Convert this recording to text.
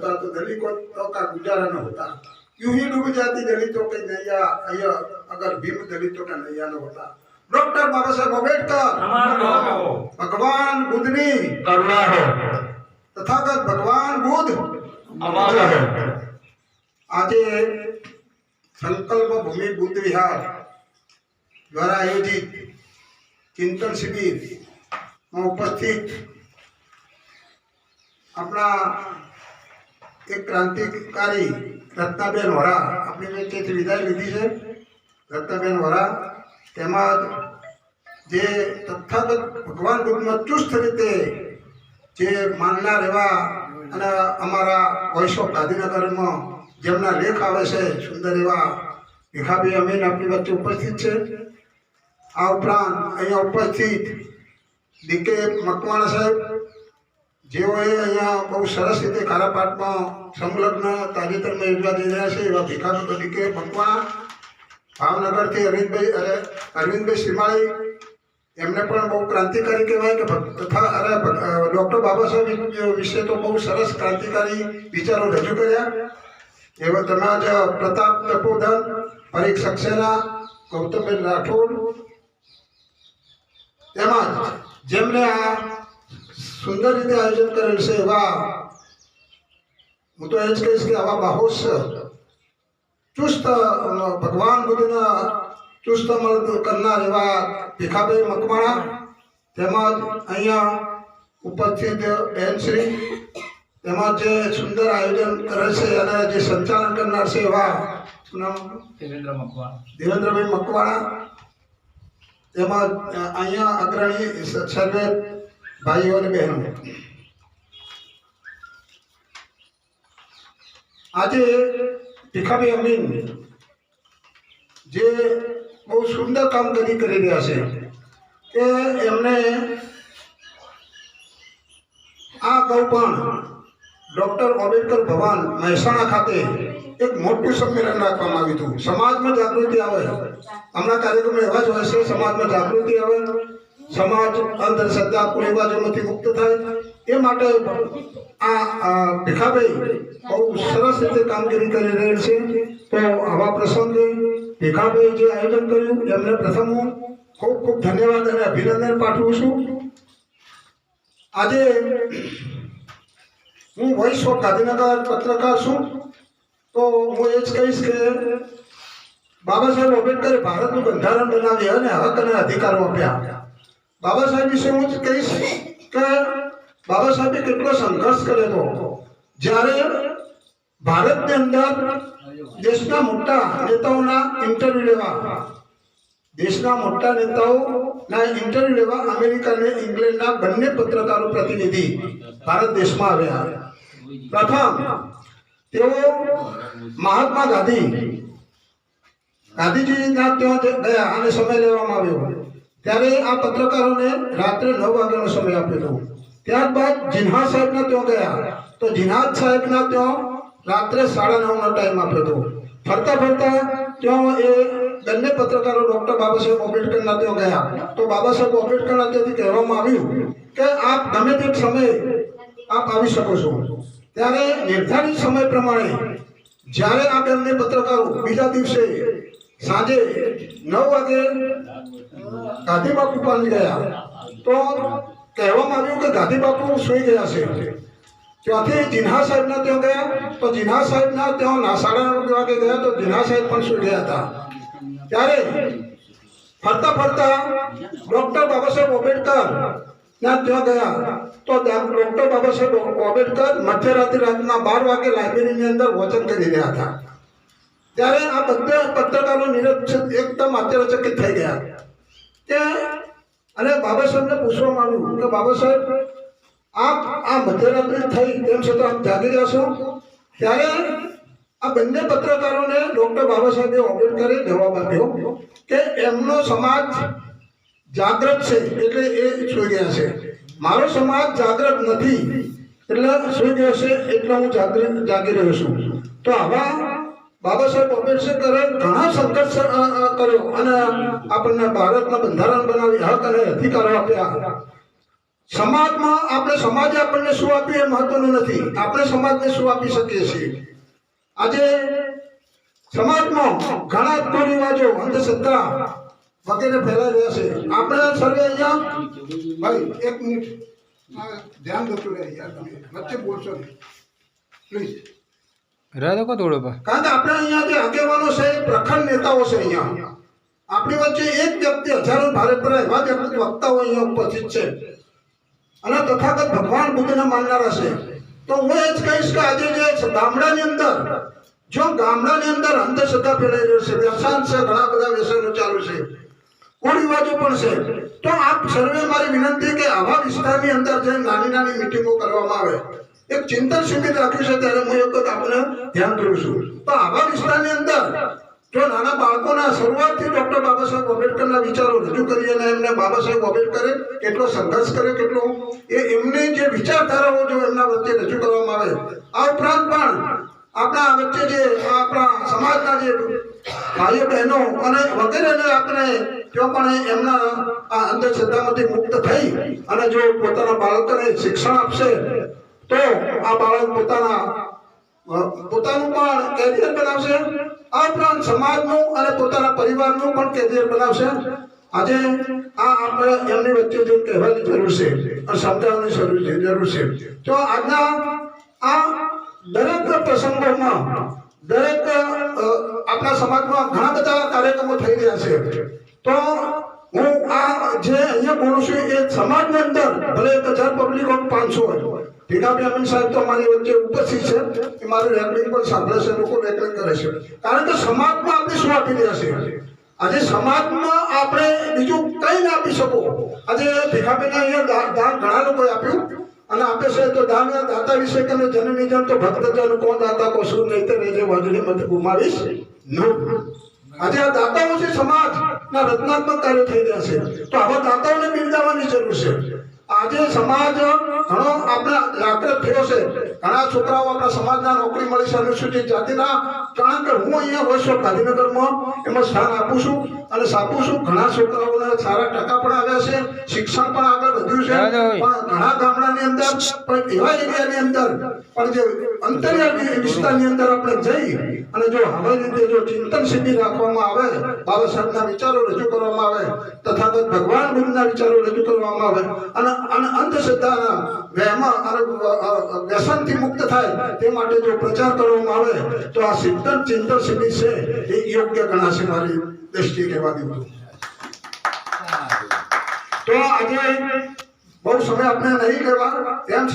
होता तो दलितों का गुजारा न होता। क्यों ही डूब जाती दलितों के नैया? अगर भीम दलितों का नैया न होता। डॉक्टर बाबा साहब अंबेडकर भगवान बुद्धनी। करुणा है। तथागत भगवान बुद्ध। अमर हो। आज संकल्प भूमि बुद्ध विहार द्वारा आयोजित चिंतन शिविर। में उपस्थित अपना એક ક્રાંતિકારી રત્નાબેન વરા આપણી વચ્ચેથી વિદાય લીધી છે, રત્નાબેન વરા, તેમજ જે તથાગત ભગવાન રૂપમાં ચુસ્ત રીતે જે માનનાર એવા અને અમારા વોઇસ ગાંધીનગરમાં જેમના લેખ આવે છે, સુંદર એવા, ભીખાભાઈ અમીન આપણી વચ્ચે ઉપસ્થિત છે. આ ઉપરાંત અહીંયા ઉપસ્થિત ડીકે મકવાણા સાહેબ જેઓએ અહીંયા બહુ સરસ રીતે કારાપાટમાં સંલગ્ન તાજેતરમાં યોજવા જઈ રહ્યા છે એવા ભીખાભાઈ તરીકે ભગવાન. ભાવનગરથી અરવિંદભાઈ, અરે, અરવિંદભાઈ શ્રીમાળી, એમને પણ બહુ ક્રાંતિકારી કહેવાય કે તથા અરે ડૉક્ટર બાબા સાહેબ વિશે તો બહુ સરસ ક્રાંતિકારી વિચારો રજૂ કર્યા. એવા તેમજ પ્રતાપ તપોધન પરીખ સક્સેના ગૌતમબેન રાઠોડ. તેમજ જેમને આ સુંદર રીતે આયોજન કરેલ છે એવા હું તો એ જ કહીશ કે આવા બાહોશ ચુસ્ત ભગવાન બુદ્ધના ચુસ્ત કરનાર એવા ભીખાભાઈ મકવાણા તેમજ અહીંયા ઉપસ્થિત બેનશ્રી તેમાં જે સુંદર આયોજન કરે છે અને જે સંચાલન કરનાર છે એવા દેવેન્દ્ર મકવાણા. દેવેન્દ્રભાઈ મકવાણા તેમાં અહીંયા અગ્રણી સર્વે ભાઈઓ અને બહેનોને આજે ભીખાભાઈ અમીન જે બહુ સુંદર કામગીરી કરી રહ્યા છે કે એમને આ ગૌપણ ડૉક્ટર આંબેડકર ભવન મહેસાણા ખાતે એક મોટું સંમેલન રાખવામાં આવ્યું હતું. સમાજમાં જાગૃતિ આવે. હમણાં કાર્યક્રમો એવા જ હોય છે, સમાજમાં જાગૃતિ આવે. સમાજ, અંધશ્રદ્ધા કુરિવાજોમાંથી મુક્ત થાય. એ માટે આ ભીખાભાઈ બહુ સરસ રીતે કામગીરી કરી રહેલ છે. તો આવા પ્રસંગે ભીખાભાઈ જે આયોજન કર્યું, એમને પ્રથમ હું ખૂબ ખૂબ ધન્યવાદ અને અભિનંદન પાઠવું છું. આજે હું વોઇસ ઓફ ગાંધીનગર પત્રકાર છું. તો હું એ જ કહીશ કે બાબા સાહેબ આંબેડકરે ભારતનું બંધારણ બનાવી અને હક અને અધિકારો આપ્યા. બાબા સાહેબ વિશે હું જ કહીશ કે બાબા સાહેબે કેટલો સંઘર્ષ કરેલો જ્યારે ભારતની અંદર દેશના મોટા નેતાઓના ઇન્ટરવ્યુ લેવા, દેશના મોટા નેતાઓના ઇન્ટરવ્યુ લેવા અમેરિકા અને ઇંગ્લેન્ડના બંને પત્રકારો પ્રતિનિધિ ભારત દેશમાં આવ્યા. પ્રથમ, તેઓ મહાત્મા ગાંધી ગાંધીજી ત્યાં ગયા અને સમય લેવામાં આવ્યો. ત્યારે આ પત્રકારોને રાત્રે નવ વાગ્યાનો સમય આપ્યો હતો. ત્યારબાદ જીન્હા સાહેબના ત્યાં ગયા. તો જીન્હાજ સાહેબના ત્યાં રાત્રે સાડા નવનો ટાઈમ આપ્યો હતો. ફરતા ફરતા ત્યાં એ બંને પત્રકારો ડૉક્ટર બાબા સાહેબ આંબેડકરના ત્યાં ગયા. તો બાબા સાહેબ આંબેડકરના ત્યાંથી કહેવામાં આવ્યું કે આપ ગમે તે સમયે આપ આવી શકો છો. ત્યારે નિર્ધારિત સમય પ્રમાણે જ્યારે આ બંને પત્રકારો બીજા દિવસે સાંજે નવ વાગે ગાંધી બાપુ પાણી ગયા તો કહેવામાં આવ્યું કે ગાંધી બાપુ સૂઈ ગયા છે ત્યાંથી જીન્હા સાહેબના ત્યાં ગયા તો જીન્હા સાહેબના ત્યાં ના સાડા નવ વાગે ગયા તો જીન્હા સાહેબ પણ સૂઈ ગયા હતા ત્યારે ફરતા ફરતા ડૉક્ટર બાબા સાહેબ આંબેડકર ના ત્યાં ગયા તો ડૉક્ટર બાબા સાહેબ આંબેડકર મધ્યરાત્રિ રાતના બાર વાગે લાઇબ્રેરીની અંદર વચન કરી રહ્યા હતા ત્યારે આ બધા પત્રકારો નિરક્ષ એકદમ આશ્ચર્યચકિત થઈ ગયા. કે અને બાબા સાહેબને પૂછવામાં આવ્યું કે બાબા સાહેબ, આપ આ મધ્યરાત્રિ થઈ તેમ છતાં આપ જાગી રહ્યા છો? ત્યારે આ બંને પત્રકારોને ડૉક્ટર બાબા સાહેબે આંબેડકરે જવાબ આપ્યો કે એમનો સમાજ જાગૃત છે, એટલે એ સૂઈ ગયા છે. મારો સમાજ જાગૃત નથી, એટલે સૂઈ ગયો છે, એટલે હું જાગૃત જાગી રહ્યો છું. તો આવા બાબા સાહેબ આંબેડકરે ઘણા સંઘર્ષ કર્યો અને આપણને ભારતના બંધારણ બનાવી, હક અને અધિકારો આપ્યા. સમાજમાં આપણે, સમાજે આપણને શું આપ્યું એ મહત્વનું નથી. આપણે સમાજને શું આપી શકીએ છીએ? આજે સમાજમાં ઘણા કુરિવાજો અંધશ્રદ્ધા વગેરે ફેલાઈ રહ્યા છે. આપણે સર્વે અહીંયા, ભાઈ, એક મિનિટ. ધ્યાન દોતું રહે યાર તમે. વચ્ચે બોલશો નહીં. પ્લીઝ રહેતો કો થોડો પા કારણ આપણે અહીંયા જે આગેવાનો છે, એ પ્રખર નેતાઓ છે અહીંયા. આપણી વચ્ચે એક વ્યક્તિ હજારો ભારત પર એવા વ્યક્તિ વક્તાઓ અહીંયા ઉપસ્થિત છે. અને તથાગત ભગવાન બુદ્ધને માનનારા છે. તો હું એ જ કહીશ કે આજે જે ગામડાની અંદર, જો ગામડાની અંદર અંધશ્રદ્ધા ફેલાઈ રહ્યો છે વ્યસન છે, ઘણા બધા વ્યસનો ચાલુ છે કુરિવાજો પણ છે, તો આપ સર્વે મારી વિનંતી કે આવા વિસ્તારની અંદર જે નાની નાની મિટિંગો કરવામાં આવે. એક ચિંતન શિબિર રાખ્યું છે ત્યારે હું એક વખત આપને ધ્યાન દઉં છું. તો આવા વિસ્તારની અંદર જો નાના બાળકોના શરૂઆતથી ડોક્ટર બાબા સાહેબ આંબેડકરના વિચારો રજૂ કરી અને એમને બાબા સાહેબ આંબેડકરે કેટલો સંઘર્ષ કરે કેટલો એ એમની જે વિચારધારાઓ જો એમના વચ્ચે રજૂ કરવામાં આવે, આ ઉપરાંત પણ આપણા વચ્ચે જે આપણા સમાજના જે ભાઈઓ બહેનો અને વગેરેને આપણે જો પણ એમના આ અંધશ્રદ્ધામાંથી મુક્ત થઈ અને જો પોતાના બાળકોને શિક્ષણ આપશે તો આ બાળક પોતાના પોતાનું પણ કેરિયર બનાવશે, આ ઉપરાંત સમાજનું અને પોતાના પરિવારનું પણ કેરિયર બનાવશે. આજે આ આપણે એમની વચ્ચે જે કહેવાની જરૂર છે સમજાવવાની જરૂર છે જરૂર છે. તો આજના આ દરેક પ્રસંગોમાં, દરેક આપણા સમાજમાં ઘણા બધા કાર્યક્રમો થઈ રહ્યા છે. તો હું આ જે અહીંયા બોલું છું એ સમાજની અંદર, ભલે એક હજાર પબ્લિક પાંચસો હોય ભીખાભાઈ અમીન સાહેબ તો મારી વચ્ચે ઉપસ્થિત છે. એ મારું રેકર્ડિંગ પણ સાંભળે છે, લોકો રેકર્ડિંગ કરે છે. કારણ કે સમાજમાં આપણે શું આપી રહ્યા છે? આજે સમાજમાં આપણે બીજું કંઈ ના આપી શકો. આજે ભીખાભાઈને અહીંયા દાન ઘણા લોકોએ આપ્યું. અને આપે છે તો દાન દાતા વિશે કે જનની જન તો ભક્ત કોણ દાતા કો શું નહીં તે જે ગુમાવીશ નો આજે આ દાતાઓ છે સમાજના રચનાત્મક કાર્યો થઈ રહ્યા છે. તો આવા દાતાઓને બિરદાવવાની જરૂર છે. આજે સમાજ ઘણો આપણા રાત્રે થયો છે. ઘણા છોકરાઓ આપણા સમાજના નોકરી મળી છે અનુસૂચિત જાતિના કારણ કે હું અહીંયા વર્ષ ગાંધીનગરમાં. એમાં સ્થાન આપું છું અને સાપું છું. ઘણા છોકરાઓને સારા ટકા પણ આવ્યા છે શિક્ષણ પણ આગળ વધ્યું છે. પણ ઘણા ગામડાની અંદર પણ એવા એરિયાની અંદર પણ જે અંતરિયાળ વિસ્તારની અંદર આપણે જઈ અને જો હવે રીતે જો ચિંતન શિબિર રાખવામાં આવે બાબા સાહેબના વિચારો રજૂ કરવામાં આવે તથાગત ભગવાન બુદ્ધના વિચારો રજૂ કરવામાં આવે અને અને અંધશ્રદ્ધાના વ્યસનથી મુક્ત થાય તે માટે જો પ્રચાર કરવામાં આવે, તો આ ચિંતન ચિંતન શિબિર છે, એ યોગ્ય ગણાશે મારી દ્રષ્ટિએ કહેવા દીધું તો આજે બહુ સમય આપણે નહીં કહેવા તેમ